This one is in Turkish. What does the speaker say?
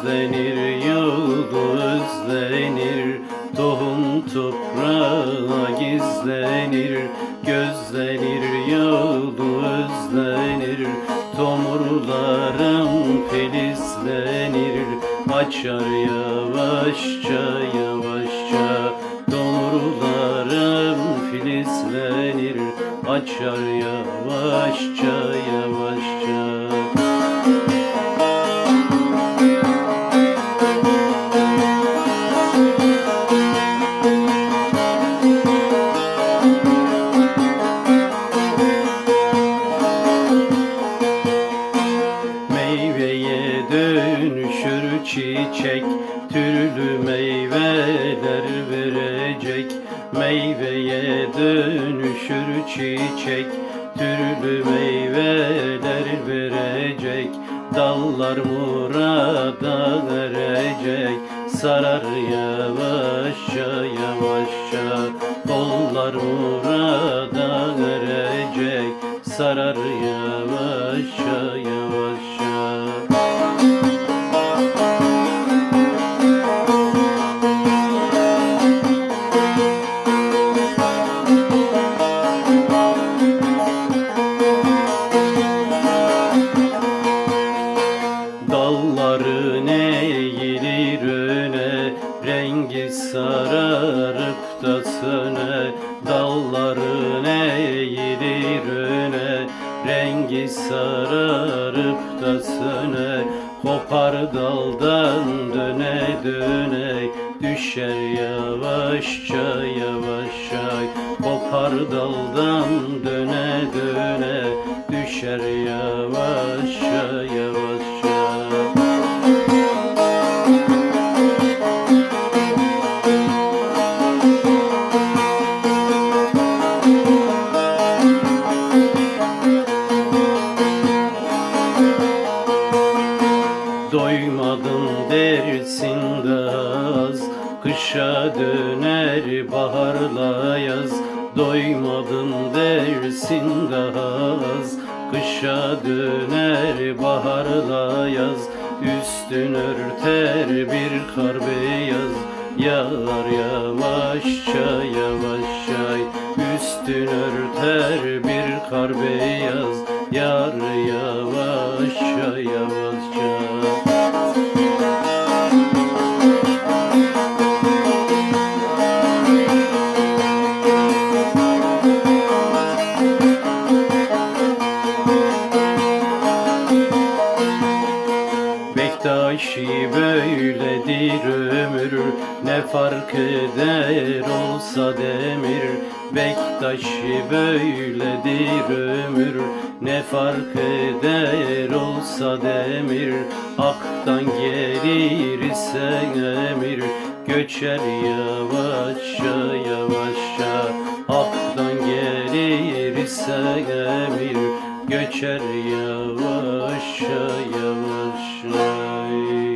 Özlenir Tohum toprağa gizlenir. Gözlenir yolu özlenir Tomurlarım filizlenir. Açar yavaşça yavaşça Tomurlarım filizlenir. Açar yavaşça yavaşça çiçek Türlü meyveler verecek. Meyveye dönüşür çiçek Türlü meyveler verecek. Dallar murada erecek Sarar yavaşça yavaşça. Kollar murada erecek Sarar yavaşça yavaşça Rengi sararıp da söne Dalların eğilir öne? Rengi sararıp da söne Kopar daldan döne döne. Düşer yavaşça yavaşça Kopar daldan döne döne. Düşer yavaşça dersin de az Kışa döner baharla yaz. Doymadım dersin de az Kışa döner baharla yaz. Üstün örter bir kar beyaz. Yağar yavaşça yavaşça Üstün örter bir kar beyaz. Yar yavaşça yavaşça Bektaşi böyledir ömür Ne fark eder olsa demir. Bektaşi böyledir ömür Ne fark eder olsa demir. Hak'tan gelirse emir Göçer yavaşça yavaşça. Hak'tan gelirse emir göçer yavaşça yavaşça